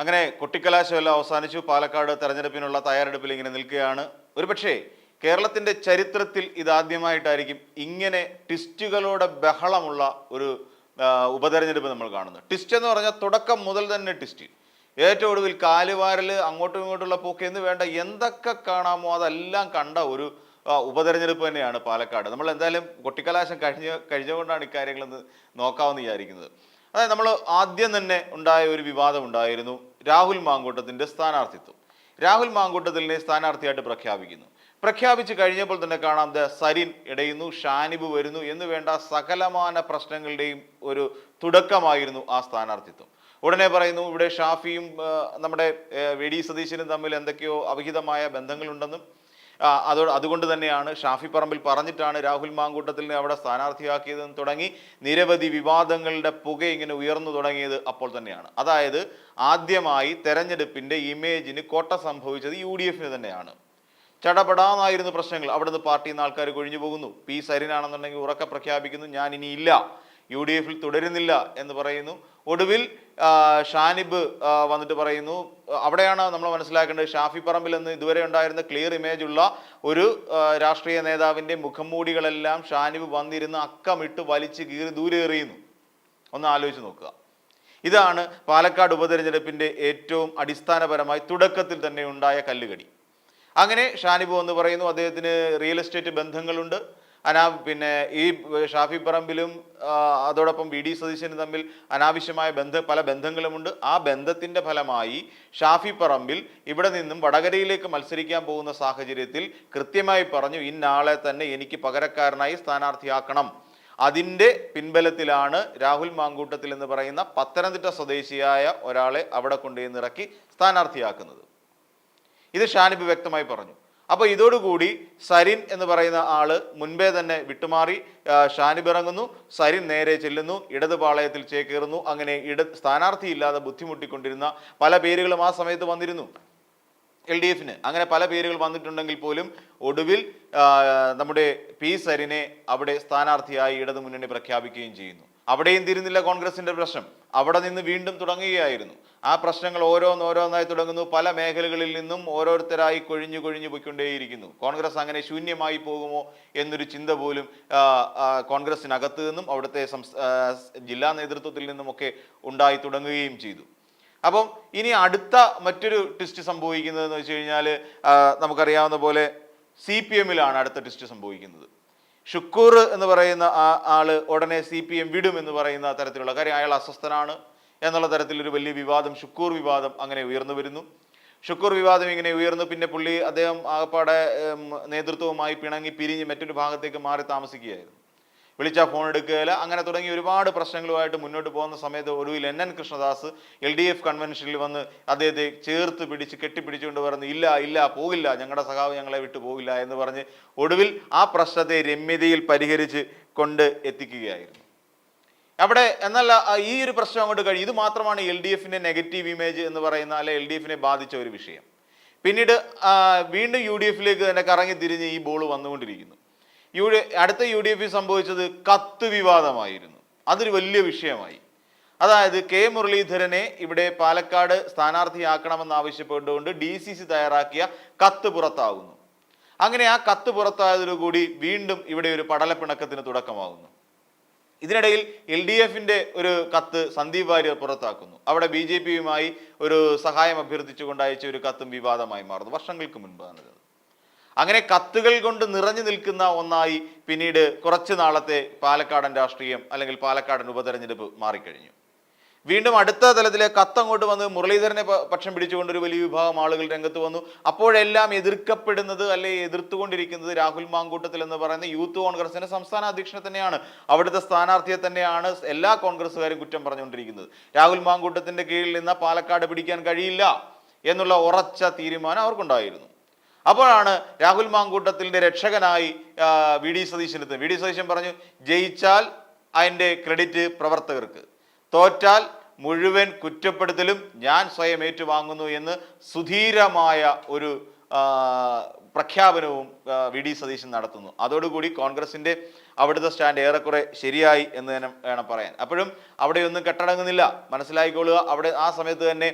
അങ്ങനെ കൊട്ടിക്കലാശമെല്ലാം അവസാനിച്ചു. പാലക്കാട് തെരഞ്ഞെടുപ്പിനുള്ള തയ്യാറെടുപ്പിൽ ഇങ്ങനെ നിൽക്കുകയാണ്. ഒരുപക്ഷേ കേരളത്തിന്റെ ചരിത്രത്തിൽ ഇതാദ്യമായിട്ടായിരിക്കും ഇങ്ങനെ ട്വിസ്റ്റുകളുടെ ബഹളമുള്ള ഒരു ഉപതെരഞ്ഞെടുപ്പ് നമ്മൾ കാണുന്നത്. ട്വിസ്റ്റ് എന്ന് പറഞ്ഞാൽ തുടക്കം മുതൽ തന്നെ ട്വിസ്റ്റ്. ഏറ്റവും ഒടുവിൽ കാലുവാരൽ അങ്ങോട്ടും ഇങ്ങോട്ടുള്ള പോക്ക് എന്ന് വേണ്ട എന്തൊക്കെ കാണാമോ അതെല്ലാം കണ്ട ഒരു ഉപതെരഞ്ഞെടുപ്പ് തന്നെയാണ് പാലക്കാട്. നമ്മൾ എന്തായാലും കൊട്ടിക്കലാശം കഴിഞ്ഞ കഴിഞ്ഞുകൊണ്ടാണ് ഇക്കാര്യങ്ങളെന്ന് നോക്കാമെന്ന് വിചാരിക്കുന്നത്. അതായത് നമ്മൾ ആദ്യം തന്നെ ഉണ്ടായ ഒരു വിവാദം ഉണ്ടായിരുന്നു രാഹുൽ മാങ്കൂട്ടത്തിന്റെ സ്ഥാനാർത്ഥിത്വം. രാഹുൽ മാങ്കൂട്ടത്തിലിനെ സ്ഥാനാർത്ഥിയായിട്ട് പ്രഖ്യാപിക്കുന്നു. പ്രഖ്യാപിച്ച് കഴിഞ്ഞപ്പോൾ തന്നെ കാണാം ദ സരിൻ ഇടയുന്നു ഷാനിബ് വരുന്നു എന്ന് വേണ്ട സകലമാന പ്രശ്നങ്ങളുടെയും ഒരു തുടക്കമായിരുന്നു ആ സ്ഥാനാർത്ഥിത്വം. ഉടനെ പറയുന്നു ഇവിടെ ഷാഫിയും നമ്മുടെ വി ഡി സതീശനും തമ്മിൽ എന്തൊക്കെയോ അവിഹിതമായ ബന്ധങ്ങളുണ്ടെന്നും അതോ അതുകൊണ്ട് തന്നെയാണ് ഷാഫി പറമ്പിൽ പറഞ്ഞിട്ടാണ് രാഹുൽ മാങ്കൂട്ടത്തിനെ അവിടെ സ്ഥാനാർത്ഥിയാക്കിയതെന്ന് തുടങ്ങി നിരവധി വിവാദങ്ങളുടെ പുക ഇങ്ങനെ ഉയർന്നു തുടങ്ങിയത് അപ്പോൾ തന്നെയാണ്. അതായത് ആദ്യമായി തെരഞ്ഞെടുപ്പിന്റെ ഇമേജിന് കോട്ട സംഭവിച്ചത് യു ഡി എഫിന് തന്നെയാണ്. ചടപടാന്നായിരുന്നു പ്രശ്നങ്ങൾ. അവിടുന്ന് പാർട്ടിയിൽ നിന്ന് ആൾക്കാർ കൊഴിഞ്ഞു പോകുന്നു. പി സരിനാണെന്നുണ്ടെങ്കിൽ ഉറക്കെ പ്രഖ്യാപിക്കുന്നു. ഞാൻ ഇനി ഇല്ല യു ഡി എഫിൽ തുടരുന്നില്ല എന്ന് പറയുന്നു. ഒടുവിൽ ഷാനിബ് വന്നിട്ട് പറയുന്നു അവിടെയാണ് നമ്മൾ മനസ്സിലാക്കേണ്ടത് ഷാഫി പറമ്പിൽ എന്ന് ഇതുവരെ ഉണ്ടായിരുന്ന ക്ലിയർ ഇമേജ് ഉള്ള ഒരു രാഷ്ട്രീയ നേതാവിന്റെ മുഖംമൂടികളെല്ലാം ഷാനിബ് വന്നിരുന്ന് അക്കമിട്ട് വലിച്ച് കീറി ദൂരെ എറിയുന്നു. ഒന്ന് ആലോചിച്ച് നോക്കുക. ഇതാണ് പാലക്കാട് ഉപതെരഞ്ഞെടുപ്പിന്റെ ഏറ്റവും അടിസ്ഥാനപരമായി തുടക്കത്തിൽ തന്നെ ഉണ്ടായ കല്ലുകടി. അങ്ങനെ ഷാനിബ് എന്ന് പറയുന്നു അദ്ദേഹത്തിന് റിയൽ എസ്റ്റേറ്റ് ബന്ധങ്ങളുണ്ട്. അനാ പിന്നെ ഈ ഷാഫി പറമ്പിലും അതോടൊപ്പം വി ഡി സതീശനും തമ്മിൽ അനാവശ്യമായ ബന്ധ പല ബന്ധങ്ങളുമുണ്ട്. ആ ബന്ധത്തിന്റെ ഫലമായി ഷാഫി പറമ്പിൽ ഇവിടെ നിന്നും വടകരയിലേക്ക് മത്സരിക്കാൻ പോകുന്ന സാഹചര്യത്തിൽ കൃത്യമായി പറഞ്ഞു ഇന്നാളെ തന്നെ എനിക്ക് പകരക്കാരനായി സ്ഥാനാർത്ഥിയാക്കണം. അതിന്റെ പിൻബലത്തിലാണ് രാഹുൽ മാങ്കൂട്ടത്തിൽ എന്ന് പറയുന്ന പത്തനംതിട്ട സ്വദേശിയായ ഒരാളെ അവിടെ കൊണ്ടുവന്നിറക്കി സ്ഥാനാർത്ഥിയാക്കുന്നത്. ഇത് ഷാനിബ് വ്യക്തമായി പറഞ്ഞു. അപ്പോൾ ഇതോടുകൂടി സരിൻ എന്ന് പറയുന്ന ആൾ മുൻപേ തന്നെ വിട്ടുമാറി ഷാനിബിറങ്ങുന്നു സരിൻ നേരെ ചെല്ലുന്നു ഇടത് പാളയത്തിൽ ചേക്കേറുന്നു അങ്ങനെ ഇട സ്ഥാനാർത്ഥിയില്ലാതെ ബുദ്ധിമുട്ടിക്കൊണ്ടിരുന്ന പല പേരുകളും ആ സമയത്ത് വന്നിരുന്നു. എൽ ഡി എഫിന്. അങ്ങനെ പല പേരുകൾ വന്നിട്ടുണ്ടെങ്കിൽ പോലും ഒടുവിൽ നമ്മുടെ പി സരിനെ അവിടെ സ്ഥാനാർത്ഥിയായി ഇടതു മുന്നണി പ്രഖ്യാപിക്കുകയും ചെയ്യുന്നു. അവിടെയും തിരുന്നില്ല കോൺഗ്രസിന്റെ പ്രശ്നം. അവിടെ നിന്ന് വീണ്ടും തുടങ്ങുകയായിരുന്നു. ആ പ്രശ്നങ്ങൾ ഓരോന്നോരോന്നായി തുടങ്ങുന്നു. പല മേഖലകളിൽ നിന്നും ഓരോരുത്തരായി കൊഴിഞ്ഞു കൊഴിഞ്ഞു പോയിക്കൊണ്ടേയിരിക്കുന്നു. കോൺഗ്രസ് അങ്ങനെ ശൂന്യമായി പോകുമോ എന്നൊരു ചിന്ത പോലും കോൺഗ്രസിനകത്ത് നിന്നും അവിടുത്തെ ജില്ലാ നേതൃത്വത്തിൽ നിന്നുമൊക്കെ ഉണ്ടായി തുടങ്ങുകയും ചെയ്തു. അപ്പം ഇനി അടുത്ത മറ്റൊരു ട്വിസ്റ്റ് സംഭവിക്കുന്നതെന്ന് വെച്ച് കഴിഞ്ഞാൽ നമുക്കറിയാവുന്ന പോലെ സി പി എമ്മിലാണ് അടുത്ത ട്വിസ്റ്റ് സംഭവിക്കുന്നത്. ഷുക്കൂർ എന്ന് പറയുന്ന ആ ആൾ ഉടനെ സി പി എം വിടും എന്ന് പറയുന്ന തരത്തിലുള്ള കാര്യം. അയാൾ അസ്വസ്ഥനാണ് എന്നുള്ള തരത്തിലൊരു വലിയ വിവാദം ഷുക്കൂർ വിവാദം അങ്ങനെ ഉയർന്നു വരുന്നു. ഷുക്കൂർ വിവാദം ഇങ്ങനെ ഉയർന്നു പിന്നെ പുള്ളി അദ്ദേഹം ആകപ്പാടെ നേതൃത്വവുമായി പിണങ്ങി പിരിഞ്ഞ് മറ്റൊരു ഭാഗത്തേക്ക് മാറി താമസിക്കുകയായിരുന്നു. വിളിച്ചാൽ ഫോൺ എടുക്കുകയില്ല. അങ്ങനെ തുടങ്ങി ഒരുപാട് പ്രശ്നങ്ങളുമായിട്ട് മുന്നോട്ട് പോകുന്ന സമയത്ത് ഒടുവിൽ N N Krishnadas L D F കൺവെൻഷനിൽ വന്ന് അദ്ദേഹത്തെ ചേർത്ത് പിടിച്ച് കെട്ടിപ്പിടിച്ചുകൊണ്ട് പറഞ്ഞ് ഇല്ല ഇല്ല പോകില്ല. ഞങ്ങളുടെ സഖാവ് ഞങ്ങളെ വിട്ടു പോകില്ല. എന്ന് പറഞ്ഞ് ഒടുവിൽ ആ പ്രശ്നത്തെ രമ്യതയിൽ പരിഹരിച്ച് കൊണ്ട് എത്തിക്കുകയായിരുന്നു. അവിടെ എന്നല്ല ഈ ഒരു പ്രശ്നം അങ്ങോട്ട് കഴിയും ഇത് മാത്രമാണ് എൽ ഡി എഫിന്റെ നെഗറ്റീവ് ഇമേജ് എന്ന് പറയുന്ന അല്ലെ എൽ ഡി എഫിനെ ബാധിച്ച ഒരു വിഷയം. പിന്നീട് വീണ്ടും യു ഡി എഫിലേക്ക് തന്നെ കറങ്ങി തിരിഞ്ഞ് ഈ ബോൾ വന്നുകൊണ്ടിരിക്കുന്നു. യു ഡി അടുത്ത യു ഡി എഫിൽ സംഭവിച്ചത് കത്ത് വിവാദമായിരുന്നു. അതൊരു വലിയ വിഷയമായി. അതായത് കെ മുരളീധരനെ ഇവിടെ പാലക്കാട് സ്ഥാനാർത്ഥിയാക്കണമെന്ന് ആവശ്യപ്പെട്ടുകൊണ്ട് ഡി സി സി തയ്യാറാക്കിയ കത്ത് പുറത്താകുന്നു. അങ്ങനെ ആ കത്ത് പുറത്തായതോടുകൂടി വീണ്ടും ഇവിടെ ഒരു പടലപ്പിണക്കത്തിന് തുടക്കമാകുന്നു. ഇതിനിടയിൽ എൽ ഡി എഫിന്റെ ഒരു കത്ത് സന്ദീപ് വാര്യർ പുറത്താക്കുന്നു. അവിടെ ബി ജെ പിയുമായി ഒരു സഹായം അഭ്യർത്ഥിച്ചുകൊണ്ട് അയച്ച ഒരു കത്തും വിവാദമായി മാറുന്നു. വർഷങ്ങൾക്ക് മുൻപാണിത് അങ്ങനെ കത്തുകൾ കൊണ്ട് നിറഞ്ഞു നിൽക്കുന്ന ഒന്നായി പിന്നീട് കുറച്ച് നാളത്തെ പാലക്കാടൻ രാഷ്ട്രീയം അല്ലെങ്കിൽ പാലക്കാടൻ ഉപതെരഞ്ഞെടുപ്പ് മാറിക്കഴിഞ്ഞു. വീണ്ടും അടുത്ത തലത്തിലെ കത്ത് അങ്ങോട്ട് വന്ന് മുരളീധരനെ പക്ഷം പിടിച്ചുകൊണ്ട് ഒരു വലിയ വിഭാഗം ആളുകൾ രംഗത്ത് വന്നു. അപ്പോഴെല്ലാം എതിർക്കപ്പെടുന്നത് അല്ലെ എതിർത്തുകൊണ്ടിരിക്കുന്നത് രാഹുൽ മാങ്കൂട്ടത്തിൽ എന്ന് പറയുന്ന യൂത്ത് കോൺഗ്രസിന്റെ സംസ്ഥാന അധ്യക്ഷനെ തന്നെയാണ്. അവിടുത്തെ സ്ഥാനാർത്ഥിയെ തന്നെയാണ് എല്ലാ കോൺഗ്രസ്സുകാരും കുറ്റം പറഞ്ഞുകൊണ്ടിരിക്കുന്നത്. രാഹുൽ മാങ്കൂട്ടത്തിന്റെ കീഴിൽ നിന്ന് പാലക്കാട് പിടിക്കാൻ കഴിയില്ല എന്നുള്ള ഉറച്ച തീരുമാനം അവർക്കുണ്ടായിരുന്നു. അപ്പോഴാണ് രാഹുൽ മാങ്കൂട്ടത്തിന്റെ രക്ഷകനായി വി ഡി സതീശനെത്തുന്നത് വി ഡി സതീശൻ പറഞ്ഞു ജയിച്ചാൽ അതിന്റെ ക്രെഡിറ്റ് പ്രവർത്തകർക്ക്. തോറ്റാൽ മുഴുവൻ കുറ്റപ്പെടുത്തലും ഞാൻ സ്വയം ഏറ്റുവാങ്ങുന്നു എന്ന് സുധീരമായ ഒരു പ്രഖ്യാപനവും വി ഡി സതീശൻ നടത്തുന്നു. അതോടുകൂടി കോൺഗ്രസിന്റെ അവിടുത്തെ സ്റ്റാൻഡ് ഏറെക്കുറെ ശരിയായി എന്ന് തന്നെ വേണം പറയാൻ. അപ്പോഴും അവിടെയൊന്നും കെട്ടടങ്ങുന്നില്ല. മനസ്സിലായിക്കൊള്ളുക. അവിടെ ആ സമയത്ത് തന്നെ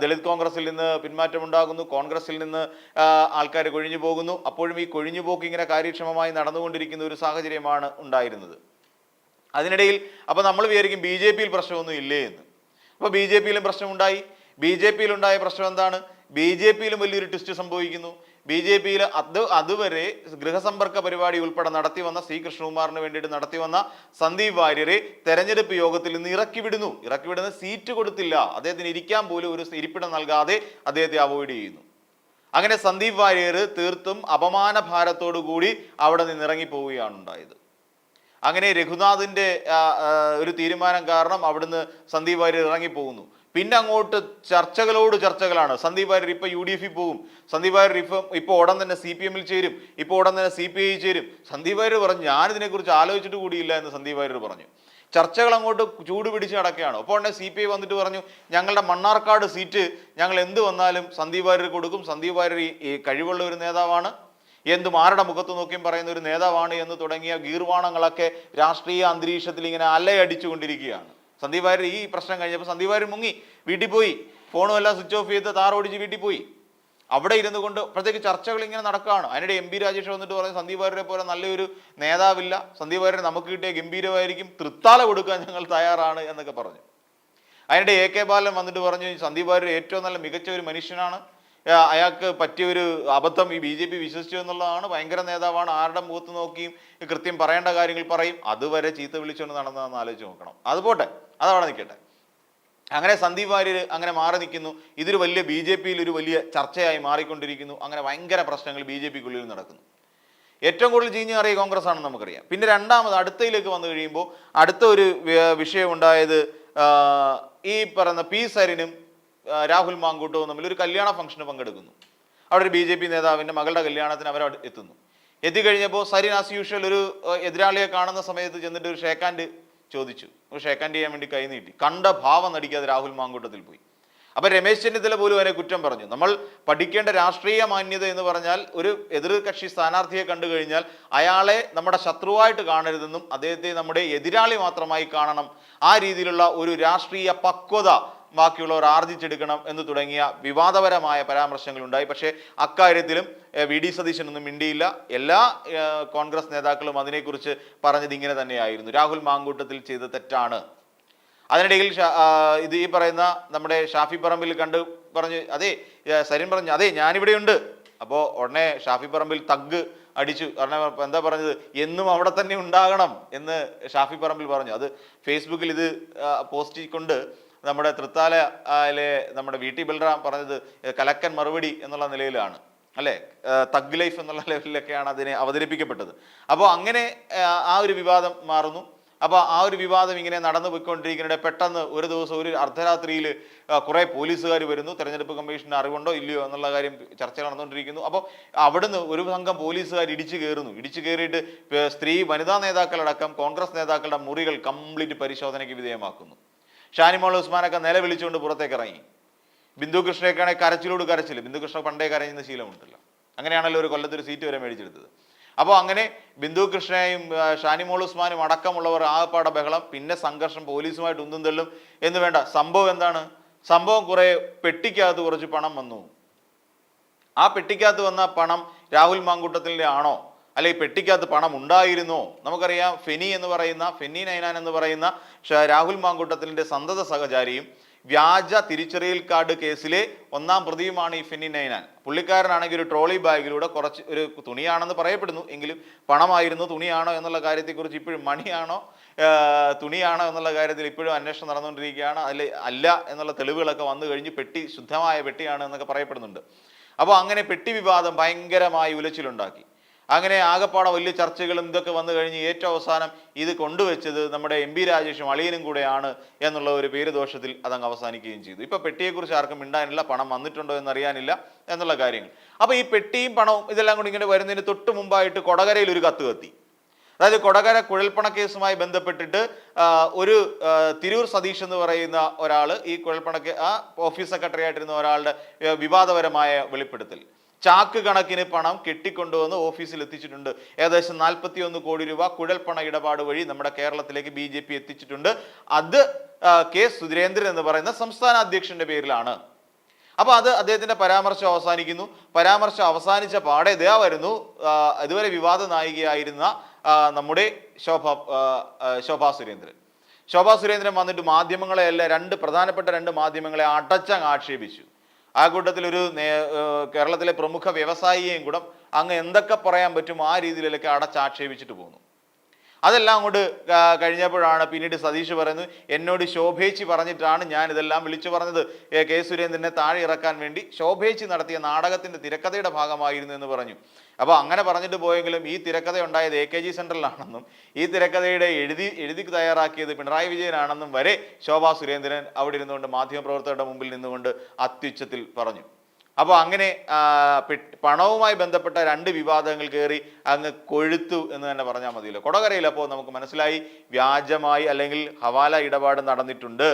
ദളിത് കോൺഗ്രസിൽ നിന്ന് പിന്മാറ്റമുണ്ടാകുന്നു. കോൺഗ്രസിൽ നിന്ന് ആൾക്കാർ കൊഴിഞ്ഞു പോകുന്നു. അപ്പോഴും ഈ കൊഴിഞ്ഞു പോക്ക് ഇങ്ങനെ കാര്യക്ഷമമായി നടന്നുകൊണ്ടിരിക്കുന്ന ഒരു സാഹചര്യമാണ് ഉണ്ടായിരുന്നത്. അതിനിടയിൽ അപ്പോൾ നമ്മൾ വിചാരിക്കും ബി ജെ പിയിൽ പ്രശ്നമൊന്നും ഇല്ലേ എന്ന്. അപ്പോൾ ബി ജെ പിയിലും പ്രശ്നമുണ്ടായി. ബി ജെ പിയിലുണ്ടായ പ്രശ്നം എന്താണ്? ബി ജെ പിയിലും വലിയൊരു ട്വിസ്റ്റ് സംഭവിക്കുന്നു. ബി ജെ പിയിൽ അത് അതുവരെ ഗൃഹസമ്പർക്ക പരിപാടി ഉൾപ്പെടെ നടത്തി വന്ന സി കൃഷ്ണകുമാറിന് വേണ്ടിയിട്ട് നടത്തി വന്ന സന്ദീപ് വാര്യരെ തെരഞ്ഞെടുപ്പ് യോഗത്തിൽ നിന്ന് ഇറക്കി വിടുന്നു. ഇറക്കി വിടുന്ന സീറ്റ് കൊടുത്തില്ല. അദ്ദേഹത്തിന് ഇരിക്കാൻ പോലും ഒരു ഇരിപ്പിടം നൽകാതെ അദ്ദേഹത്തെ അവോയ്ഡ് ചെയ്യുന്നു. അങ്ങനെ സന്ദീപ് വാര്യർ തീർത്തും അപമാന ഭാരത്തോടു കൂടി അവിടെ നിന്ന് ഇറങ്ങിപ്പോവുകയാണ് ഉണ്ടായത്. അങ്ങനെ ആ, ഒരു തീരുമാനം കാരണം അവിടുന്ന് സന്ദീപ് വാര്യർ ഇറങ്ങിപ്പോകുന്നു പിന്നെ അങ്ങോട്ട് ചർച്ചകളോട് ചർച്ചകളാണ്. സന്ദീപ് വാര്യർ ഇപ്പൊ യു ഡി എഫിൽ പോകും. സന്ദീപ് വാര്യർ ഇപ്പൊ ഇപ്പൊ ഉടൻ തന്നെ സി പി എമ്മിൽ ചേരും. ഇപ്പൊ ഉടൻ തന്നെ സി പി ഐ ചേരും. സന്ദീപ് വാര്യർ പറഞ്ഞു ഞാനിതിനെക്കുറിച്ച് ആലോചിച്ചിട്ട് കൂടിയില്ല എന്ന് സന്ദീപ് വാര്യർ പറഞ്ഞു. ചർച്ചകൾ അങ്ങോട്ട് ചൂട് പിടിച്ച് നടക്കുകയാണ്. അപ്പോൾ ഉടനെ സി പി ഐ വന്നിട്ട് പറഞ്ഞു ഞങ്ങളുടെ മണ്ണാർക്കാട് സീറ്റ് ഞങ്ങൾ എന്ത് വന്നാലും സന്ദീപ് വാര്യർ കൊടുക്കും. സന്ദീപ് വാര്യർ ഈ കഴിവുള്ള ഒരു നേതാവാണ്. എന്തും ആരുടെ മുഖത്ത് നോക്കിയും പറയുന്ന ഒരു നേതാവാണ് എന്ന് തുടങ്ങിയ ഗീർവാണങ്ങളൊക്കെ രാഷ്ട്രീയ അന്തരീക്ഷത്തിൽ ഇങ്ങനെ അലയടിച്ചുകൊണ്ടിരിക്കുകയാണ്. സന്ദീപ് വാര്യർ ഈ പ്രശ്നം കഴിഞ്ഞപ്പോൾ സന്ദീപ് വാര്യർ മുങ്ങി വീട്ടിൽ പോയി. ഫോണും എല്ലാം സ്വിച്ച് ഓഫ് ചെയ്ത് താറോടിച്ച് വീട്ടിൽ പോയി. അവിടെ ഇരുന്നു കൊണ്ട് അപ്പോഴത്തേക്ക് ചർച്ചകൾ ഇങ്ങനെ നടക്കുകയാണ് അതിനിടെ എം പി രാജേഷ് വന്നിട്ട് പറഞ്ഞു സന്ദീപ് വാര്യരെ പോലെ നല്ലൊരു നേതാവില്ല. സന്ദീപ് വാര്യരെ നമുക്ക് കിട്ടിയ ഗംഭീരമായിരിക്കും. തൃത്താല കൊടുക്കാൻ ഞങ്ങൾ തയ്യാറാണ് എന്നൊക്കെ പറഞ്ഞു. അതിനിടെ എ കെ ബാലൻ വന്നിട്ട് പറഞ്ഞു സന്ദീപ് വാര്യർ ഏറ്റവും നല്ല മികച്ച ഒരു മനുഷ്യനാണ്. അയാൾക്ക് പറ്റിയ ഒരു അബദ്ധം ഈ ബി ജെ പി വിശ്വസിച്ചു എന്നുള്ളതാണ്. ഭയങ്കര നേതാവാണ്. ആരുടെ മുഖത്ത് നോക്കിയും കൃത്യം പറയേണ്ട കാര്യങ്ങൾ പറയും. അതുവരെ ചീത്ത വിളിച്ചുകൊണ്ട് നടന്നതെന്ന് ആലോചിച്ച് നോക്കണം. അത് പോട്ടെ. അതവിടെ നിൽക്കട്ടെ. അങ്ങനെ സന്ദീപ് വാര്യർ അങ്ങനെ മാറി നിൽക്കുന്നു. ഇതൊരു വലിയ ബി ജെ പിയിൽ ഒരു വലിയ ചർച്ചയായി മാറിക്കൊണ്ടിരിക്കുന്നു. അങ്ങനെ ഭയങ്കര പ്രശ്നങ്ങൾ ബി ജെ പിക്കുള്ളിൽ നടക്കുന്നു. ഏറ്റവും കൂടുതൽ ചീഞ്ഞു കയറിയ കോൺഗ്രസ് ആണെന്ന് നമുക്കറിയാം. പിന്നെ രണ്ടാമത് അടുത്തയിലേക്ക് വന്നു കഴിയുമ്പോൾ അടുത്ത ഒരു വിഷയം ഉണ്ടായത് ഈ പറയുന്ന പി സരിനും രാഹുൽ മാങ്കൂട്ടവും തമ്മിൽ ഒരു കല്യാണ ഫംഗ്ഷന് പങ്കെടുക്കുന്നു. അവിടെ ഒരു ബി ജെ പി നേതാവിന്റെ മകളുടെ കല്യാണത്തിന് അവർ എത്തുന്നു. എത്തിക്കഴിഞ്ഞപ്പോൾ സരിൻ ആസ് യൂഷ്വൽ ഒരു എതിരാളിയെ കാണുന്ന സമയത്ത് ചെന്നിട്ട് ഒരു ഷേക്ക് ഹാൻഡ് ചോദിച്ചു. ഒരു ഷേക്ക് ചെയ്യാൻ വേണ്ടി കൈ നീട്ടി. കണ്ട ഭാവം നടിക്കാതെ രാഹുൽ മാങ്കൂട്ടത്തിൽ പോയി. അപ്പൊ രമേശ് ചെന്നിത്തല പോലും അവരെ കുറ്റം പറഞ്ഞു. നമ്മൾ പഠിക്കേണ്ട രാഷ്ട്രീയ മാന്യത എന്ന് പറഞ്ഞാൽ ഒരു എതിർ കക്ഷി സ്ഥാനാർത്ഥിയെ കണ്ടു കഴിഞ്ഞാൽ അയാളെ നമ്മുടെ ശത്രുവായിട്ട് കാണരുതെന്നും അദ്ദേഹത്തെ നമ്മുടെ എതിരാളി മാത്രമായി കാണണം. ആ രീതിയിലുള്ള ഒരു രാഷ്ട്രീയ പക്വത ബാക്കിയുള്ളവർ ആർജിച്ചെടുക്കണം എന്ന് തുടങ്ങിയ വിവാദപരമായ പരാമർശങ്ങൾ ഉണ്ടായി പക്ഷേ അക്കാര്യത്തിലും വി ഡി സതീശനൊന്നും മിണ്ടിയില്ല. എല്ലാ കോൺഗ്രസ് നേതാക്കളും അതിനെക്കുറിച്ച് പറഞ്ഞത് ഇങ്ങനെ തന്നെയായിരുന്നു. രാഹുൽ മാങ്കൂട്ടത്തിൽ ചെയ്ത തെറ്റാണ്. അതിനിടയിൽ ഇത് ഈ പറയുന്ന നമ്മുടെ ഷാഫി പറമ്പിൽ കണ്ട് പറഞ്ഞു അതെ സരിൻ പറഞ്ഞു അതെ ഞാനിവിടെയുണ്ട് അപ്പോൾ ഉടനെ ഷാഫി പറമ്പിൽ തഗ് അടിച്ചു. കാരണം എന്താ പറഞ്ഞത്? എന്നും അവിടെ തന്നെ ഉണ്ടാകണം എന്ന് ഷാഫി പറമ്പിൽ പറഞ്ഞു. അത് ഫേസ്ബുക്കിൽ ഇത് പോസ്റ്റ് കൊണ്ട് നമ്മുടെ തൃത്താലയിലെ നമ്മുടെ വി ടി ബൽറാം പറഞ്ഞത് കലക്കൻ മറുപടി എന്നുള്ള നിലയിലാണ്. അല്ലേ? തഗ് ലൈഫ് എന്നുള്ള ലെവലിലൊക്കെയാണ് അതിനെ അവതരിപ്പിക്കപ്പെട്ടത്. അപ്പോൾ അങ്ങനെ ആ, ഒരു വിവാദം മാറുന്നു. അപ്പോൾ ആ ഒരു വിവാദം ഇങ്ങനെ നടന്നു പോയിക്കൊണ്ടിരിക്കുന്നിടെ പെട്ടെന്ന് ഒരു ദിവസം ഒരു അർദ്ധരാത്രിയിൽ കുറേ പോലീസുകാർ വരുന്നു. തെരഞ്ഞെടുപ്പ് കമ്മീഷന് അറിവുണ്ടോ ഇല്ലയോ എന്നുള്ള കാര്യം ചർച്ച നടന്നുകൊണ്ടിരിക്കുന്നു. അപ്പോൾ അവിടുന്ന് ഒരു സംഘം പോലീസുകാർ ഇടിച്ചു കയറുന്നു. ഇടിച്ചു കയറിയിട്ട് സ്ത്രീ വനിതാ നേതാക്കളടക്കം കോൺഗ്രസ് നേതാക്കളുടെ മുറികൾ കംപ്ലീറ്റ് പരിശോധനയ്ക്ക് വിധേയമാക്കുന്നു. ഷാനിമോൾ ഉസ്മാനൊക്കെ നില വിളിച്ചുകൊണ്ട് പുറത്തേക്ക് ഇറങ്ങി ബിന്ദു കൃഷ്ണയൊക്കെയാണെങ്കിൽ കരച്ചിലോട് കരച്ചിൽ ബിന്ദു കൃഷ്ണ പണ്ടേ കരയുന്ന ശീലമുണ്ടല്ലോ. അങ്ങനെയാണല്ലോ ഒരു കൊല്ലത്ത് ഒരു സീറ്റ് വരെ മേടിച്ചെടുത്തത്. അപ്പോൾ അങ്ങനെ ബിന്ദു കൃഷ്ണയും ഷാനിമോൾ ഉസ്മാനും അടക്കമുള്ളവർ ആകപ്പാടെ ബഹളം. പിന്നെ സംഘർഷം പോലീസുമായിട്ട് ഉന്തും തള്ളും എന്ന് വേണ്ട. സംഭവം എന്താണ്? സംഭവം കുറേ പെട്ടിക്കകത്ത് കുറച്ച് പണം വന്നു. ആ പെട്ടിക്കകത്ത് വന്ന പണം രാഹുൽ മാങ്കൂട്ടത്തിന്റെ ആണോ? അല്ലെങ്കിൽ പെട്ടിക്കകത്ത് പണം ഉണ്ടായിരുന്നോ? നമുക്കറിയാം ഫെനി എന്ന് പറയുന്ന ഫെനി നൈനാൻ എന്ന് പറയുന്ന രാഹുൽ മാങ്കൂട്ടത്തിന്റെ സന്തത സഹചാരിയും വ്യാജ തിരിച്ചറിയൽ കാർഡ് കേസിലെ ഒന്നാം പ്രതിയുമാണ് ഈ ഫെന്നി നൈനാൻ. പുള്ളിക്കാരനാണെങ്കിൽ ഒരു ട്രോളി ബാഗിലൂടെ കുറച്ച് ഒരു തുണിയാണെന്ന് പറയപ്പെടുന്നു. എങ്കിലും പണമായിരുന്നു തുണിയാണോ എന്നുള്ള കാര്യത്തെക്കുറിച്ച് ഇപ്പോഴും മണിയാണോ തുണിയാണോ എന്നുള്ള കാര്യത്തിൽ ഇപ്പോഴും അന്വേഷണം നടന്നുകൊണ്ടിരിക്കുകയാണ്. അതിൽ അല്ല എന്നുള്ള തെളിവുകളൊക്കെ വന്നു കഴിഞ്ഞ് പെട്ടി ശുദ്ധമായ പെട്ടിയാണ് എന്നൊക്കെ പറയപ്പെടുന്നുണ്ട്. അപ്പോൾ അങ്ങനെ പെട്ടി വിവാദം ഭയങ്കരമായി ഉലച്ചിലുണ്ടാക്കി. അങ്ങനെ ആകപ്പാടെ വലിയ ചർച്ചകളും ഇതൊക്കെ വന്നു കഴിഞ്ഞ് ഏറ്റവും അവസാനം ഇത് കൊണ്ടുവച്ചത് നമ്മുടെ എം പി രാജേഷും അളിയനും കൂടെയാണ് എന്നുള്ള ഒരു പേരുദോഷത്തിൽ അതങ്ങ് അവസാനിക്കുകയും ചെയ്തു. ഇപ്പൊ പെട്ടിയെക്കുറിച്ച് ആർക്കും മിണ്ടാനില്ല പണം വന്നിട്ടുണ്ടോ എന്നറിയാനില്ല എന്നുള്ള കാര്യങ്ങൾ. അപ്പൊ ഈ പെട്ടിയും പണവും ഇതെല്ലാം കൂടി ഇങ്ങനെ വരുന്നതിന് തൊട്ട് മുമ്പായിട്ട് കൊടകരയിൽ ഒരു കത്ത് കത്തി. അതായത് കൊടകര കുഴൽപ്പണ കേസുമായി ബന്ധപ്പെട്ടിട്ട് ഒരു തിരൂർ സതീഷ് എന്ന് പറയുന്ന ഒരാൾ ഈ കുഴൽപ്പണ കേ- ആ ഓഫീസ് സെക്രട്ടറി ആയിട്ടിരുന്ന ഒരാളുടെ വിവാദപരമായ വെളിപ്പെടുത്തൽ. ചാക്ക് കണക്കിന് പണം കെട്ടിക്കൊണ്ടുവന്ന് ഓഫീസിൽ എത്തിച്ചിട്ടുണ്ട്. ഏകദേശം നാൽപ്പത്തി ഒന്ന് കോടി രൂപ കുഴൽപ്പണ ഇടപാട് വഴി നമ്മുടെ കേരളത്തിലേക്ക് ബി ജെ പി എത്തിച്ചിട്ടുണ്ട്. അത് കെ സുരേന്ദ്രൻ എന്ന് പറയുന്ന സംസ്ഥാന അധ്യക്ഷന്റെ പേരിലാണ്. അപ്പൊ അത് അദ്ദേഹത്തിന്റെ പരാമർശം അവസാനിക്കുന്നു. പരാമർശം അവസാനിച്ച പാടെ ഇതാ വരുന്നു. ഇതുവരെ വിവാദ നായികയായിരുന്ന നമ്മുടെ ശോഭ ശോഭാ സുരേന്ദ്രൻ. ശോഭാ സുരേന്ദ്രൻ വന്നിട്ട് മാധ്യമങ്ങളെ അല്ല രണ്ട് പ്രധാനപ്പെട്ട രണ്ട് മാധ്യമങ്ങളെ അടച്ചങ്ങ് ആക്ഷേപിച്ചു. ആ കൂട്ടത്തിൽ ഒരു കേരളത്തിലെ പ്രമുഖ വ്യവസായിയെയും കൂടെ അങ്ങ് എന്തൊക്കെ പറയാൻ പറ്റും ആ രീതിയിലൊക്കെ അടച്ചാക്ഷേപിച്ചിട്ട് പോകുന്നു. അതെല്ലാം അങ്ങോട്ട് കഴിഞ്ഞപ്പോഴാണ് പിന്നീട് സതീഷ് പറയുന്നത് എന്നോട് ശോഭേച്ചി പറഞ്ഞിട്ടാണ് ഞാൻ ഇതെല്ലാം വിളിച്ചു പറഞ്ഞത്. കെ സുരേന്ദ്രനെ താഴെ ഇറക്കാൻ വേണ്ടി ശോഭേച്ചി നടത്തിയ നാടകത്തിന്റെ തിരക്കഥയുടെ ഭാഗമായിരുന്നു എന്ന് പറഞ്ഞു. അപ്പോൾ അങ്ങനെ പറഞ്ഞിട്ട് പോയെങ്കിലും ഈ തിരക്കഥ ഉണ്ടായത് എ കെ ജി സെൻട്രലാണെന്നും ഈ തിരക്കഥയുടെ എഴുതി എഴുതി തയ്യാറാക്കിയത് പിണറായി വിജയനാണെന്നും വരെ ശോഭാ സുരേന്ദ്രൻ അവിടെ ഇരുന്നുകൊണ്ട് മാധ്യമപ്രവർത്തകരുടെ മുമ്പിൽ നിന്നുകൊണ്ട് അത്യുച്ചത്തിൽ പറഞ്ഞു. അപ്പോൾ അങ്ങനെ പണവുമായി ബന്ധപ്പെട്ട രണ്ട് വിവാദങ്ങൾ കയറി അങ്ങ് കൊഴുത്തു എന്ന് തന്നെ പറഞ്ഞാൽ മതിയല്ലോ. കൊടകരയിൽ അപ്പോൾ നമുക്ക് മനസ്സിലായി വ്യാജമായി അല്ലെങ്കിൽ ഹവാല ഇടപാട് നടന്നിട്ടുണ്ട്.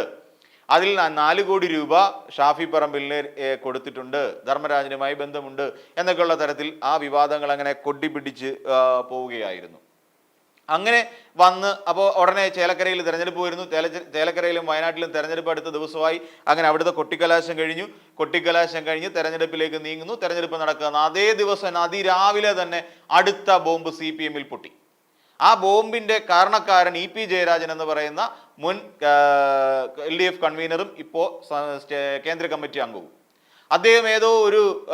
അതിൽ നാല് കോടി രൂപ ഷാഫി പറമ്പിലിന് കൊടുത്തിട്ടുണ്ട്. ധർമ്മരാജനുമായി ബന്ധമുണ്ട്. എന്നൊക്കെയുള്ള തരത്തിൽ ആ വിവാദങ്ങൾ അങ്ങനെ കൊട്ടിപ്പിടിച്ച് പോവുകയായിരുന്നു. അങ്ങനെ വന്ന് അപ്പോൾ ഉടനെ ചേലക്കരയിൽ തെരഞ്ഞെടുപ്പ് വരുന്നു. ചേല- ചേലക്കരയിലും വയനാട്ടിലും തെരഞ്ഞെടുപ്പ് അടുത്ത ദിവസമായി. അങ്ങനെ അവിടുത്തെ കൊട്ടിക്കലാശം കഴിഞ്ഞു. കൊട്ടിക്കലാശം കഴിഞ്ഞ് തെരഞ്ഞെടുപ്പിലേക്ക് നീങ്ങുന്നു. തെരഞ്ഞെടുപ്പ് നടക്കുന്ന അതേ ദിവസം അതിരാവിലെ തന്നെ അടുത്ത ബോംബ് സി പി എമ്മിൽ പൊട്ടി. ആ ബോംബിന്റെ കാരണക്കാരൻ ഇ പി ജയരാജൻ എന്ന് പറയുന്ന മുൻ എൽ ഡി എഫ് കൺവീനറും ഇപ്പോൾ കേന്ദ്ര കമ്മിറ്റി അംഗവും. അദ്ദേഹം ഏതോ ഒരു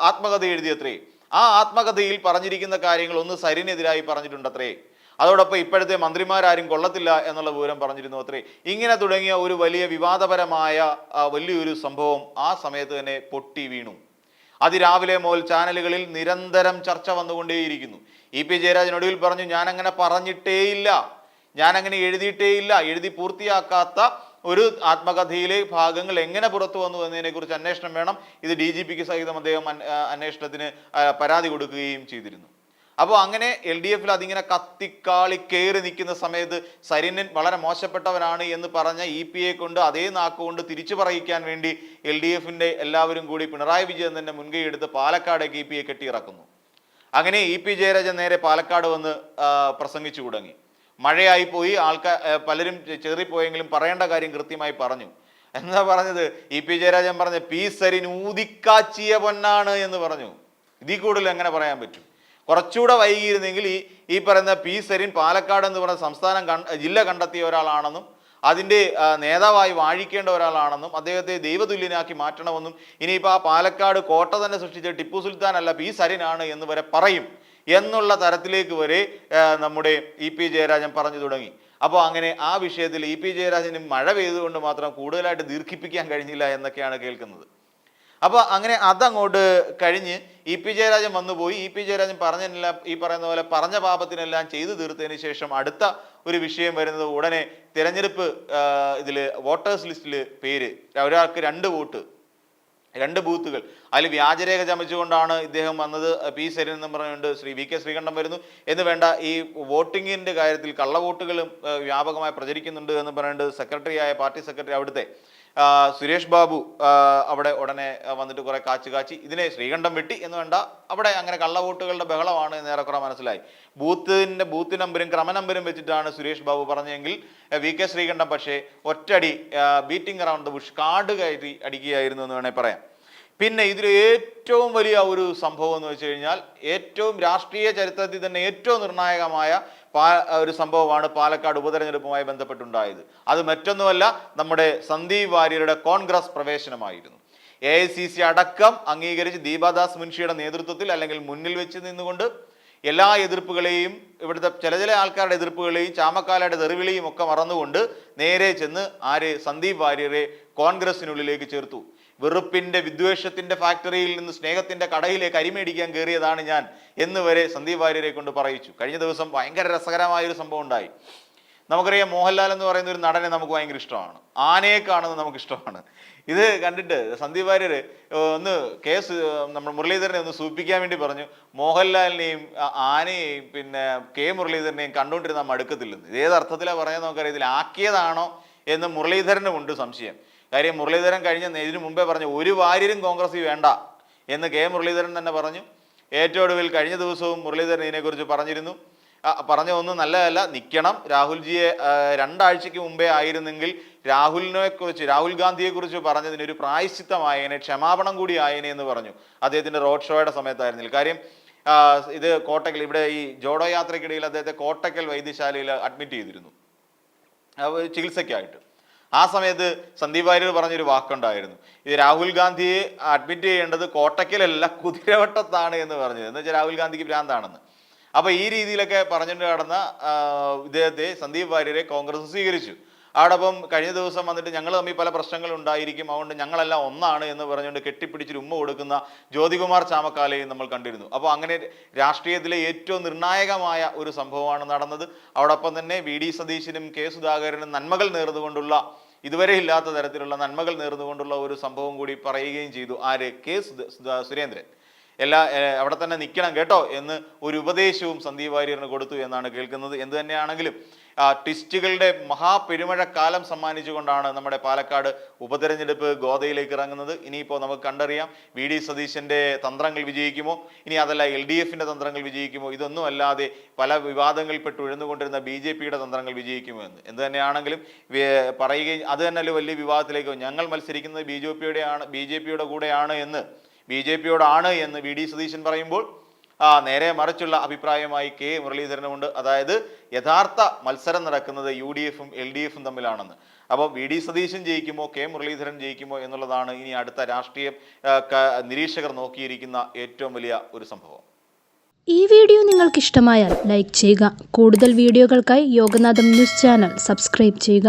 ആത്മകഥ എഴുതിയത്രേ. ആ ആത്മകഥയിൽ പറഞ്ഞിരിക്കുന്ന കാര്യങ്ങൾ ഒന്ന് സരിനെതിരായി പറഞ്ഞിട്ടുണ്ടത്രേ. അതോടൊപ്പം ഇപ്പോഴത്തെ മന്ത്രിമാരാരും കൊള്ളത്തില്ല എന്നുള്ള വിവരം പറഞ്ഞിരുന്നു അത്രേ. ഇങ്ങനെ തുടങ്ങിയ ഒരു വലിയ വിവാദപരമായ വലിയൊരു സംഭവം ആ സമയത്ത് തന്നെ പൊട്ടി വീണു. അതിരാവിലെ മുതൽ ചാനലുകളിൽ നിരന്തരം ചർച്ച വന്നുകൊണ്ടേയിരിക്കുന്നു. ഇ പി ജയരാജൻ ഒടുവിൽ പറഞ്ഞു ഞാനങ്ങനെ പറഞ്ഞിട്ടേയില്ല. ഞാനങ്ങനെ എഴുതിയിട്ടേയില്ല. എഴുതി പൂർത്തിയാക്കാത്ത ഒരു ആത്മകഥയിലെ ഭാഗങ്ങൾ എങ്ങനെ പുറത്തു വന്നു എന്നതിനെ കുറിച്ച് അന്വേഷണം വേണം. ഇത് ഡി ജി പിക്ക് സഹിതം അദ്ദേഹം അന്വേഷണത്തിന് പരാതി കൊടുക്കുകയും ചെയ്തിരുന്നു. അപ്പോൾ അങ്ങനെ എൽ ഡി എഫിൽ അതിങ്ങനെ കത്തിക്കാളി കയറി നിൽക്കുന്ന സമയത്ത് സരിനൻ വളരെ മോശപ്പെട്ടവനാണ് എന്ന് പറഞ്ഞ ഇ പി എ കൊണ്ട് അതേ നാക്കുകൊണ്ട് തിരിച്ചു പറയിക്കാൻ വേണ്ടി എൽ ഡി എഫിന്റെ എല്ലാവരും കൂടി പിണറായി വിജയൻ തന്നെ മുൻകൈ എടുത്ത് പാലക്കാടേക്ക് ഇ പി എ കെട്ടിയിറക്കുന്നു. അങ്ങനെ ഇ പി ജയരാജൻ നേരെ പാലക്കാട് വന്ന് പ്രസംഗിച്ചു തുടങ്ങി. മഴയായി പോയി ആൾക്കാർ പലരും ചെറിപ്പോയെങ്കിലും പറയേണ്ട കാര്യം കൃത്യമായി പറഞ്ഞു. എന്താ പറഞ്ഞത്? ഇ പി ജയരാജൻ പറഞ്ഞ പി സരിൻ ഊതിക്കാച്ചിയ പൊന്നാണ് എന്ന് പറഞ്ഞു. ഇതിൽ കൂടുതൽ എങ്ങനെ പറയാൻ പറ്റും? കുറച്ചുകൂടെ വൈകിയിരുന്നെങ്കിൽ ഈ ഈ പറയുന്ന പി സെരിൻ പാലക്കാട് എന്ന് പറയുന്ന സംസ്ഥാനം ജില്ല കണ്ടെത്തിയ ഒരാളാണെന്നും അതിന്റെ നേതാവായി വാഴിക്കേണ്ട ഒരാളാണെന്നും അദ്ദേഹത്തെ ദൈവതുല്യനാക്കി മാറ്റണമെന്നും ഇനിയിപ്പോൾ ആ പാലക്കാട് കോട്ട തന്നെ സൃഷ്ടിച്ച ടിപ്പു സുൽത്താൻ അല്ല പി സരിനാണ് എന്ന് വരെ പറയും എന്നുള്ള തരത്തിലേക്ക് വരെ നമ്മുടെ ഇ പി ജയരാജൻ പറഞ്ഞു തുടങ്ങി. അപ്പോൾ അങ്ങനെ ആ വിഷയത്തിൽ ഇ പി ജയരാജന് മഴ പെയ്തുകൊണ്ട് മാത്രം കൂടുതലായിട്ട് ദീർഘിപ്പിക്കാൻ കഴിഞ്ഞില്ല എന്നൊക്കെയാണ് കേൾക്കുന്നത്. അപ്പോൾ അങ്ങനെ അതങ്ങോട്ട് കഴിഞ്ഞ് ഇ പി ജയരാജൻ വന്നുപോയി ഇ പി ജയരാജൻ പറഞ്ഞില്ല ഈ പറയുന്ന പോലെ പറഞ്ഞ പാപത്തിനെല്ലാം ചെയ്തു തീർത്തതിന് ശേഷം അടുത്ത ഒരു വിഷയം വരുന്നത് ഉടനെ തിരഞ്ഞെടുപ്പ് ഇതിൽ വോട്ടേഴ്സ് ലിസ്റ്റിൽ പേര് ഒരാൾക്ക് രണ്ട് വോട്ട് രണ്ട് ബൂത്തുകൾ. അതിൽ വ്യാജരേഖ ചമച്ചുകൊണ്ടാണ് ഇദ്ദേഹം വന്നത്. പി സരിൻ എന്ന് പറഞ്ഞുകൊണ്ട് ശ്രീ വി കെ ശ്രീകണ്ഠൻ വരുന്നു. എന്ന് വേണ്ട ഈ വോട്ടിങ്ങിന്റെ കാര്യത്തിൽ കള്ളവോട്ടുകളും വ്യാപകമായി പ്രചരിക്കുന്നുണ്ട് എന്ന് പറഞ്ഞുകൊണ്ട് സെക്രട്ടറിയായ പാർട്ടി സെക്രട്ടറി അവിടുത്തെ സുരേഷ് ബാബു അവിടെ ഉടനെ വന്നിട്ട് കുറെ കാച്ചു കാച്ചി. ഇതിനെ ശ്രീകണ്ഠം വെട്ടി എന്ന് വേണ്ട അവിടെ അങ്ങനെ കള്ളവോട്ടുകളുടെ ബഹളമാണ് എന്ന് ഏറെക്കുറെ മനസ്സിലായി. ബൂത്തിന്റെ ബൂത്ത് നമ്പരും ക്രമ നമ്പരും വെച്ചിട്ടാണ് സുരേഷ് ബാബു പറഞ്ഞെങ്കിൽ ആ, വി കെ ശ്രീകണ്ഠം പക്ഷേ ഒറ്റടി beating around the bush card കയറ്റി അടിക്കുകയായിരുന്നു എന്ന് വേണേൽ പറയാം. പിന്നെ ഇതിൽ ഏറ്റവും വലിയ ഒരു സംഭവം എന്ന് വെച്ച് കഴിഞ്ഞാൽ ഏറ്റവും രാഷ്ട്രീയ ചരിത്രത്തിൽ തന്നെ ഏറ്റവും നിർണായകമായ ഒരു സംഭവമാണ് പാലക്കാട് ഉപതെരഞ്ഞെടുപ്പുമായി ബന്ധപ്പെട്ടുണ്ടായത്. അത് മറ്റൊന്നുമല്ല നമ്മുടെ സന്ദീപ് വാര്യരുടെ കോൺഗ്രസ് പ്രവേശനമായിരുന്നു. എ ഐ സി സി അടക്കം അംഗീകരിച്ച് ദീപാദാസ് മുൻഷിയുടെ നേതൃത്വത്തിൽ അല്ലെങ്കിൽ മുന്നിൽ വെച്ച് നിന്നുകൊണ്ട് എല്ലാ എതിർപ്പുകളെയും ഇവിടുത്തെ ചില ചില ആൾക്കാരുടെ എതിർപ്പുകളെയും ചാമക്കാലയുടെ തെറിവിളിയും ഒക്കെ മറന്നുകൊണ്ട് നേരെ ചെന്ന് ആര് സന്ദീപ് വാര്യരെ കോൺഗ്രസിനുള്ളിലേക്ക് ചേർത്തു. വെറുപ്പിന്റെ വിദ്വേഷത്തിന്റെ ഫാക്ടറിയിൽ നിന്ന് സ്നേഹത്തിന്റെ കടയിലേക്ക് അരിമേടിക്കാൻ കയറിയതാണ് ഞാൻ എന്ന് വരെ സന്ദീപ് വാര്യരെ കൊണ്ട് പറയിച്ചു. കഴിഞ്ഞ ദിവസം ഭയങ്കര രസകരമായ ഒരു സംഭവം ഉണ്ടായി. നമുക്കറിയാം മോഹൻലാൽ എന്ന് പറയുന്ന ഒരു നടനെ നമുക്ക് ഭയങ്കര ഇഷ്ടമാണ്. ആനയെ കാണുന്നത് നമുക്ക് ഇഷ്ടമാണ് ഇത് കണ്ടിട്ട് സന്ദീപ് വാര്യർ ഒന്ന് കേസ് നമ്മൾ മുരളീധരനെ ഒന്ന് സൂപ്പിക്കാൻ വേണ്ടി പറഞ്ഞു. മോഹൻലാലിനെയും ആനയെയും പിന്നെ കെ മുരളീധരനെയും കണ്ടുകൊണ്ടിരുന്ന മടുക്കത്തില്ലെന്ന് ഏത് അർത്ഥത്തിലാണ് പറയാൻ നമുക്കറിയത്തില്ല. ആക്കിയതാണോ എന്ന് മുരളീധരനുമുണ്ട് സംശയം. കാര്യം മുരളീധരൻ കഴിഞ്ഞ ഇതിനു മുമ്പേ പറഞ്ഞു ഒരു വാര്യരും കോൺഗ്രസ് വേണ്ട. എന്ന് കെ. മുരളീധരൻ തന്നെ പറഞ്ഞു. ഏറ്റവും ഒടുവിൽ കഴിഞ്ഞ ദിവസവും മുരളീധരൻ ഇതിനെക്കുറിച്ച് പറഞ്ഞിരുന്നു. പറഞ്ഞ ഒന്നും നല്ലതല്ല. നിൽക്കണം രാഹുൽജിയെ രണ്ടാഴ്ചയ്ക്ക് മുമ്പേ ആയിരുന്നെങ്കിൽ രാഹുലിനെക്കുറിച്ച് രാഹുൽ ഗാന്ധിയെക്കുറിച്ച് പറഞ്ഞതിന് ഒരു പ്രായശ്ചിത്തമായേനെ ക്ഷമാപണം കൂടി ആയേനെ എന്ന് പറഞ്ഞു. അദ്ദേഹത്തിന്റെ റോഡ് ഷോയുടെ സമയത്തായിരുന്നില്ല. കാര്യം ഇത് കോട്ടക്കൽ ഇവിടെ ഈ ജോഡോ യാത്രയ്ക്കിടയിൽ അദ്ദേഹത്തെ കോട്ടക്കൽ വൈദ്യശാലയിൽ അഡ്മിറ്റ് ചെയ്തിരുന്നു. ചികിത്സയ്ക്കായിട്ട്. ആ സമയത്ത് സന്ദീപ് വാര്യർ പറഞ്ഞൊരു വാക്കുണ്ടായിരുന്നു. ഇത് രാഹുൽ ഗാന്ധിയെ അഡ്മിറ്റ് ചെയ്യേണ്ടത് കോട്ടക്കലല്ല കുതിരവട്ടത്താണ് എന്ന് പറഞ്ഞത്. എന്ന് വെച്ചാൽ രാഹുൽ ഗാന്ധിക്ക് ഭ്രാന്താണെന്ന്. അപ്പോൾ ഈ രീതിയിലൊക്കെ പറഞ്ഞിട്ട് കടന്ന ഇദ്ദേഹത്തെ സന്ദീപ് വാര്യരെ കോൺഗ്രസ് സ്വീകരിച്ചു. അവിടെ അപ്പം കഴിഞ്ഞ ദിവസം വന്നിട്ട് ഞങ്ങൾ തമ്മിൽ പല പ്രശ്നങ്ങൾ ഉണ്ടായിരിക്കും. അതുകൊണ്ട് ഞങ്ങളെല്ലാം ഒന്നാണ് എന്ന് പറഞ്ഞുകൊണ്ട് കെട്ടിപ്പിടിച്ച് ഉമ്മ കൊടുക്കുന്ന ജ്യോതികുമാർ ചാമക്കാലയും നമ്മൾ കണ്ടിരുന്നു. അപ്പോൾ അങ്ങനെ രാഷ്ട്രീയത്തിലെ ഏറ്റവും നിർണായകമായ ഒരു സംഭവമാണ് നടന്നത്. അതോടൊപ്പം തന്നെ വി ഡി സതീശനും കെ സുധാകരനും നന്മകൾ നേർന്നുകൊണ്ടുള്ള ഇതുവരെ ഇല്ലാത്ത തരത്തിലുള്ള നന്മകൾ നേർന്നുകൊണ്ടുള്ള ഒരു സംഭവം കൂടി പറയുകയും ചെയ്തു. ആര്? കെ സുരേന്ദ്രൻ. എല്ലാ അവിടെ തന്നെ നിൽക്കണം കേട്ടോ എന്ന് ഒരു ഉപദേശവും സന്ദീപ് വാര്യറിന് കൊടുത്തു എന്നാണ് കേൾക്കുന്നത്. എന്ത് തന്നെയാണെങ്കിലും ട്വിസ്റ്റുകളുടെ മഹാപെരുമഴക്കാലം സമ്മാനിച്ചുകൊണ്ടാണ് നമ്മുടെ പാലക്കാട് ഉപതെരഞ്ഞെടുപ്പ് ഗോതയിലേക്ക് ഇറങ്ങുന്നത്. ഇനിയിപ്പോൾ നമുക്ക് കണ്ടറിയാം വി ഡി സതീശന്റെ തന്ത്രങ്ങൾ വിജയിക്കുമോ? ഇനി അതല്ല എൽ ഡി എഫിന്റെ തന്ത്രങ്ങൾ വിജയിക്കുമോ? ഇതൊന്നും അല്ലാതെ പല വിവാദങ്ങളിൽപ്പെട്ട് ഉഴന്നുകൊണ്ടിരുന്ന ബി ജെ പിയുടെ തന്ത്രങ്ങൾ വിജയിക്കുമോ എന്ന്? എന്ത് തന്നെയാണെങ്കിലും പറയുകയും അത് തന്നെ വലിയ വിവാദത്തിലേക്ക്. ഞങ്ങൾ മത്സരിക്കുന്നത് ബി ജെ പിയുടെ ആണ് ബി ജെ പിയുടെ കൂടെയാണ് എന്ന് ബി ജെ പിയോടാണ് എന്ന് വി ഡി സതീശൻ പറയുമ്പോൾ നേരെ മറിച്ചുള്ള അഭിപ്രായമായി കെ മുരളീധരനുമുണ്ട്. അതായത് യഥാർത്ഥ മത്സരം നടക്കുന്നത് യു ഡി എഫും എൽ ഡി എഫും തമ്മിലാണെന്ന്. അപ്പോൾ വി ഡി സതീശൻ ജയിക്കുമോ കെ മുരളീധരൻ ജയിക്കുമോ എന്നുള്ളതാണ് ഇനി അടുത്ത രാഷ്ട്രീയ നിരീക്ഷകർ നോക്കിയിരിക്കുന്ന ഏറ്റവും വലിയ ഒരു സംഭവം. ഈ വീഡിയോ നിങ്ങൾക്ക് ഇഷ്ടമായാൽ ലൈക്ക് ചെയ്യുക. കൂടുതൽ വീഡിയോകൾക്കായി യോഗനാഥം ന്യൂസ് ചാനൽ സബ്സ്ക്രൈബ് ചെയ്യുക.